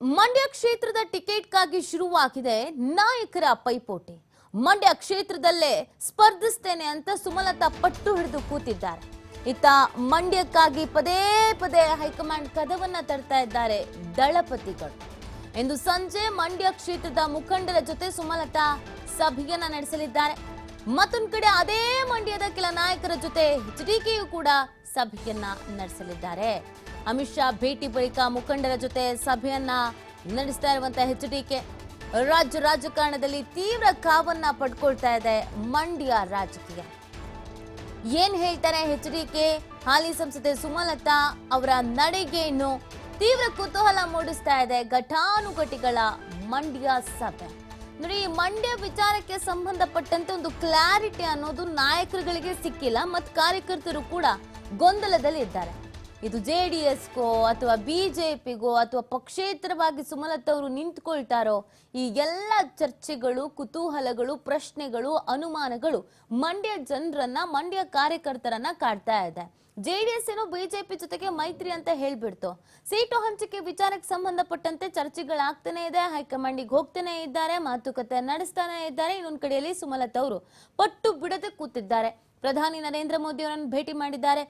ಮಂಡ್ಯ ಕ್ಷೇತ್ರದ ಟಿಕೆಟ್ಗಾಗಿ ಶುರುವಾಗಿದೆ ನಾಯಕರ ಪೈಪೋಟಿ. ಮಂಡ್ಯ ಕ್ಷೇತ್ರದಲ್ಲೇ ಸ್ಪರ್ಧಿಸ್ತೇನೆ ಅಂತ ಸುಮಲತಾ ಪಟ್ಟು ಹಿಡಿದು ಕೂತಿದ್ದಾರೆ. ಇತ್ತ ಮಂಡ್ಯಕ್ಕಾಗಿ ಪದೇ ಪದೇ ಹೈಕಮಾಂಡ್ ಕದವನ್ನ ತರ್ತಾ ಇದ್ದಾರೆ ದಳಪತಿಗಳು. ಇಂದು ಸಂಜೆ ಮಂಡ್ಯ ಕ್ಷೇತ್ರದ ಮುಖಂಡರ ಜೊತೆ ಸುಮಲತಾ ಸಭೆಯನ್ನ ನಡೆಸಲಿದ್ದಾರೆ. ಮತ್ತೊಂದು ಕಡೆ ಅದೇ ಮಂಡ್ಯದ ಕೆಲ ನಾಯಕರ ಜೊತೆ ಎಚ್ಡಿಕೆಯು ಕೂಡ ಸಭೆಯನ್ನ ನಡೆಸಲಿದ್ದಾರೆ. ಅಮಿತ್ ಶಾ ಭೇಟಿ ಬಳಿಕ ಮುಖಂಡರ ಜೊತೆ ಸಭೆಯನ್ನ ನಡೆಸ್ತಾ ಇರುವಂತಹ ಎಚ್ಡಿಕೆ ರಾಜ್ಯ ರಾಜಕಾರಣದಲ್ಲಿ ತೀವ್ರ ಕಾವನ್ನ ಪಡ್ಕೊಳ್ತಾ ಇದೆ ಮಂಡ್ಯ ರಾಜಕೀಯ. ಏನ್ ಹೇಳ್ತಾರೆ ಎಚ್ ಡಿ ಕೆ? ಹಾಲಿ ಸಂಸದೆ ಸುಮಲತಾ ಅವರ ನಡಿಗೆಯನ್ನು ತೀವ್ರ ಕುತೂಹಲ ಮೂಡಿಸ್ತಾ ಇದೆ ಘಟಾನುಘಟಿಗಳ ಮಂಡ್ಯ ಸಭೆ. ನೋಡಿ ಈ ಮಂಡ್ಯ ವಿಚಾರಕ್ಕೆ ಸಂಬಂಧಪಟ್ಟಂತೆ ಒಂದು ಕ್ಲಾರಿಟಿ ಅನ್ನೋದು ನಾಯಕರುಗಳಿಗೆ ಸಿಕ್ಕಿಲ್ಲ, ಮತ್ತು ಕಾರ್ಯಕರ್ತರು ಕೂಡ ಗೊಂದಲದಲ್ಲಿ ಇದ್ದಾರೆ ಇದು ಜೆ ಡಿ ಎಸ್ಗೋ ಅಥವಾ ಬಿ ಜೆ ಪಿಗೋ ಅಥವಾ ಪಕ್ಷೇತರವಾಗಿ ಸುಮಲತಾ ಅವರು ನಿಂತ್ಕೊಳ್ತಾರೋ, ಈ ಎಲ್ಲ ಚರ್ಚೆಗಳು, ಕುತೂಹಲಗಳು, ಪ್ರಶ್ನೆಗಳು, ಅನುಮಾನಗಳು ಮಂಡ್ಯ ಜನರನ್ನ, ಮಂಡ್ಯ ಕಾರ್ಯಕರ್ತರನ್ನ ಕಾಡ್ತಾ ಇದೆ. ಜೆ ಡಿ ಎಸ್ ಏನೋ ಬಿಜೆಪಿ ಜೊತೆಗೆ ಮೈತ್ರಿ ಅಂತ ಹೇಳ್ಬಿಡ್ತು. ಸೀಟು ಹಂಚಿಕೆ ವಿಚಾರಕ್ಕೆ ಸಂಬಂಧಪಟ್ಟಂತೆ ಚರ್ಚೆಗಳಾಗ್ತಾನೆ ಇದೆ. ಹೈಕಮಾಂಡಿಗೆ ಹೋಗ್ತಾನೆ ಇದ್ದಾರೆ, ಮಾತುಕತೆ ನಡೆಸ್ತಾನೆ ಇದ್ದಾರೆ. ಇನ್ನೊಂದು ಕಡೆಯಲ್ಲಿ ಸುಮಲತಾ ಅವರು ಪಟ್ಟು ಬಿಡದೆ ಕೂತಿದ್ದಾರೆ. ಪ್ರಧಾನಿ ನರೇಂದ್ರ ಮೋದಿ ಅವರನ್ನು ಭೇಟಿ ಮಾಡಿದ್ದಾರೆ.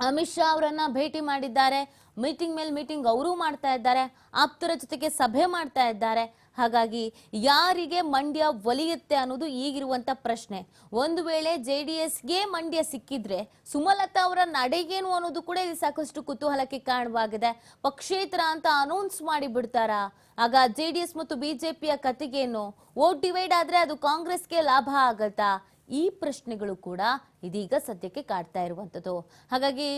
ಅಮಿತ್ ಶಾ ಅವರನ್ನ ಭೇಟಿ ಮಾಡಿದ್ದಾರೆ. ಮೀಟಿಂಗ್ ಮೇಲೆ ಮೀಟಿಂಗ್ ಅವರು ಮಾಡ್ತಾ ಇದ್ದಾರೆ. ಆಪ್ತರ ಜೊತೆಗೆ ಸಭೆ ಮಾಡ್ತಾ ಇದ್ದಾರೆ. ಹಾಗಾಗಿ ಯಾರಿಗೆ ಮಂಡ್ಯ ಒಲಿಯುತ್ತೆ ಅನ್ನೋದು ಈಗಿರುವಂತ ಪ್ರಶ್ನೆ. ಒಂದು ವೇಳೆ ಜೆ ಡಿ ಎಸ್ಗೆ ಮಂಡ್ಯ ಸಿಕ್ಕಿದ್ರೆ ಸುಮಲತಾ ಅವರ ನಡೆಗೇನು ಅನ್ನೋದು ಕೂಡ ಇಲ್ಲಿ ಸಾಕಷ್ಟು ಕುತೂಹಲಕ್ಕೆ ಕಾರಣವಾಗಿದೆ. ಪಕ್ಷೇತರ ಅಂತ ಅನೌನ್ಸ್ ಮಾಡಿ ಬಿಡ್ತಾರಾ? ಆಗ ಜೆ ಡಿ ಎಸ್ ಮತ್ತು ಬಿಜೆಪಿಯ ಕತೆಗೇನು? ವೋಟ್ ಡಿವೈಡ್ ಆದ್ರೆ ಅದು ಕಾಂಗ್ರೆಸ್ಗೆ ಲಾಭ ಆಗತ್ತಾ? ಈ ಪ್ರಶ್ನೆಗಳು ಕೂಡ ಇದೀಗ ಸದ್ಯಕ್ಕೆ ಕಾಡ್ತಾ ಇರುವಂಥದ್ದು. ಹಾಗಾಗಿ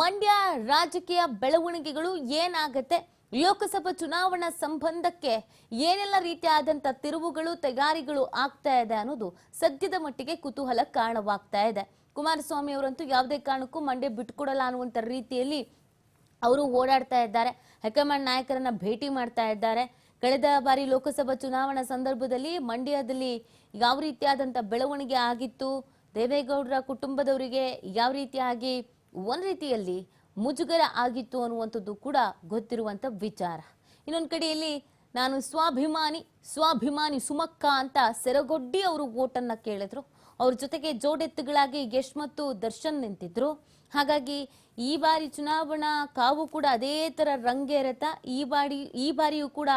ಮಂಡ್ಯ ರಾಜಕೀಯ ಬೆಳವಣಿಗೆಗಳು ಏನಾಗತ್ತೆ? ಲೋಕಸಭಾ ಚುನಾವಣಾ ಸಂಬಂಧಕ್ಕೆ ಏನೆಲ್ಲ ರೀತಿಯಾದಂಥ ತಿರುವುಗಳು, ತಯಾರಿಗಳು ಆಗ್ತಾ ಇದೆ ಅನ್ನೋದು ಸದ್ಯದ ಮಟ್ಟಿಗೆ ಕುತೂಹಲ ಕಾರಣವಾಗ್ತಾ ಇದೆ. ಕುಮಾರಸ್ವಾಮಿ ಅವರಂತೂ ಯಾವುದೇ ಕಾರಣಕ್ಕೂ ಮಂಡ್ಯ ಬಿಟ್ಕೊಡಲ್ಲ ಅನ್ನುವಂಥ ರೀತಿಯಲ್ಲಿ ಅವರು ಓಡಾಡ್ತಾ ಇದ್ದಾರೆ. ಹೈಕಮಾಂಡ್ ನಾಯಕರನ್ನ ಭೇಟಿ ಮಾಡ್ತಾ ಇದ್ದಾರೆ. ಕಳೆದ ಬಾರಿ ಲೋಕಸಭಾ ಚುನಾವಣಾ ಸಂದರ್ಭದಲ್ಲಿ ಮಂಡ್ಯದಲ್ಲಿ ಯಾವ ರೀತಿಯಾದಂಥ ಬೆಳವಣಿಗೆ ಆಗಿತ್ತು? ದೇವೇಗೌಡರ ಕುಟುಂಬದವರಿಗೆ ಯಾವ ರೀತಿಯಾಗಿ ಒಂದ್ ರೀತಿಯಲ್ಲಿ ಮುಜುಗರ ಆಗಿತ್ತು ಅನ್ನುವಂಥದ್ದು ಕೂಡ ಗೊತ್ತಿರುವಂಥ ವಿಚಾರ. ಇನ್ನೊಂದು ಕಡೆಯಲ್ಲಿ ನಾನು ಸ್ವಾಭಿಮಾನಿ ಸ್ವಾಭಿಮಾನಿ ಸುಮಕ್ಕ ಅಂತ ಸೆರಗೊಡ್ಡಿ ಅವರು ಓಟನ್ನ ಕೇಳಿದ್ರು. ಅವ್ರ ಜೊತೆಗೆ ಜೋಡೆತ್ತುಗಳಾಗಿ ಯಶ್ ಮತ್ತು ದರ್ಶನ್ ನಿಂತಿದ್ರು. ಹಾಗಾಗಿ ಈ ಬಾರಿ ಚುನಾವಣಾ ಕಾವು ಕೂಡ ಅದೇ ತರ ರಂಗೇರತ ಈ ಬಾರಿ ಈ ಬಾರಿಯೂ ಕೂಡ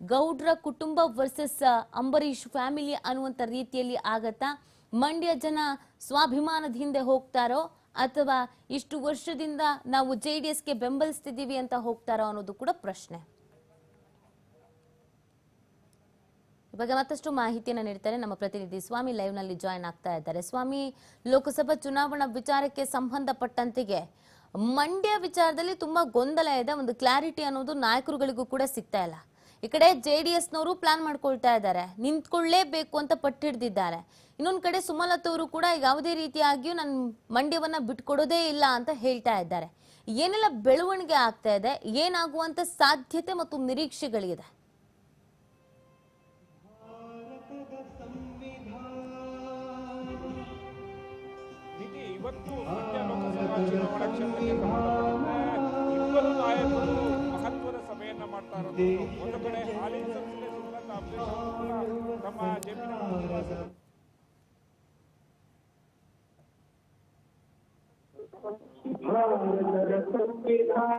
ಗೌಡ್ರ ಕುಟುಂಬ ವರ್ಸಸ್ ಅಂಬರೀಷ್ ಫ್ಯಾಮಿಲಿ ಅನ್ನುವಂಥ ರೀತಿಯಲ್ಲಿ ಆಗತ್ತಾ. ಮಂಡ್ಯ ಜನ ಸ್ವಾಭಿಮಾನದ ಹಿಂದೆ ಹೋಗ್ತಾರೋ ಅಥವಾ ಇಷ್ಟು ವರ್ಷದಿಂದ ನಾವು ಜೆ ಡಿ ಎಸ್ಗೆ ಬೆಂಬಲಿಸ್ತಿದ್ದೀವಿ ಅಂತ ಹೋಗ್ತಾರೋ ಅನ್ನೋದು ಕೂಡ ಪ್ರಶ್ನೆ. ಇವಾಗ ಮತ್ತಷ್ಟು ಮಾಹಿತಿಯನ್ನು ನೀಡ್ತಾರೆ ನಮ್ಮ ಪ್ರತಿನಿಧಿ ಸ್ವಾಮಿ ಲೈವ್ನಲ್ಲಿ ಜಾಯ್ನ್ ಆಗ್ತಾ ಇದ್ದಾರೆ. ಸ್ವಾಮಿ, ಲೋಕಸಭಾ ಚುನಾವಣಾ ವಿಚಾರಕ್ಕೆ ಸಂಬಂಧಪಟ್ಟಂತೆಗೆ ಮಂಡ್ಯ ವಿಚಾರದಲ್ಲಿ ತುಂಬಾ ಗೊಂದಲ ಇದೆ. ಒಂದು ಕ್ಲಾರಿಟಿ ಅನ್ನೋದು ನಾಯಕರುಗಳಿಗೂ ಕೂಡ ಸಿಗ್ತಾ ಇಲ್ಲ. ಈ ಕಡೆ ಜೆ ಡಿ ಎಸ್ನವರು ಪ್ಲಾನ್ ಮಾಡ್ಕೊಳ್ತಾ ಇದ್ದಾರೆ. ನಿಂತ್ಕೊಳ್ಳೇಬೇಕು ಅಂತ ಪಟ್ಟಿಡ್ದಿದ್ದಾರೆ ಇನ್ನೊಂದು ಕಡೆ ಸುಮಲತಾ ಅವರು ಕೂಡ ಯಾವುದೇ ರೀತಿಯಾಗಿಯೂ ನನ್ನ ಮಂಡ್ಯವನ್ನು ಬಿಟ್ಕೊಡೋದೇ ಇಲ್ಲ ಅಂತ ಹೇಳ್ತಾ ಇದ್ದಾರೆ. ಏನೆಲ್ಲ ಬೆಳವಣಿಗೆ ಆಗ್ತಾ ಇದೆ, ಏನಾಗುವಂತ ಸಾಧ್ಯತೆ ಮತ್ತು ನಿರೀಕ್ಷೆಗಳಿದೆ? ಇವತ್ತು ಮಂಡ್ಯ ಲೋಕಸಭಾ ಚುನಾವಣಾ ಇಬ್ಬರು ಮಾಡ್ತಾ ಇರೋದು ಒಂದು ಕಡೆ ಹಾಲಿ ಸಂಸದೆ ಸುಮಲತಾ ಅಂಬರೀಶ್ ಅವರು ಕೂಡ ತಮ್ಮ ಜಮೀನಿನ ಭಾರತದ ಸಂವಿಧಾನ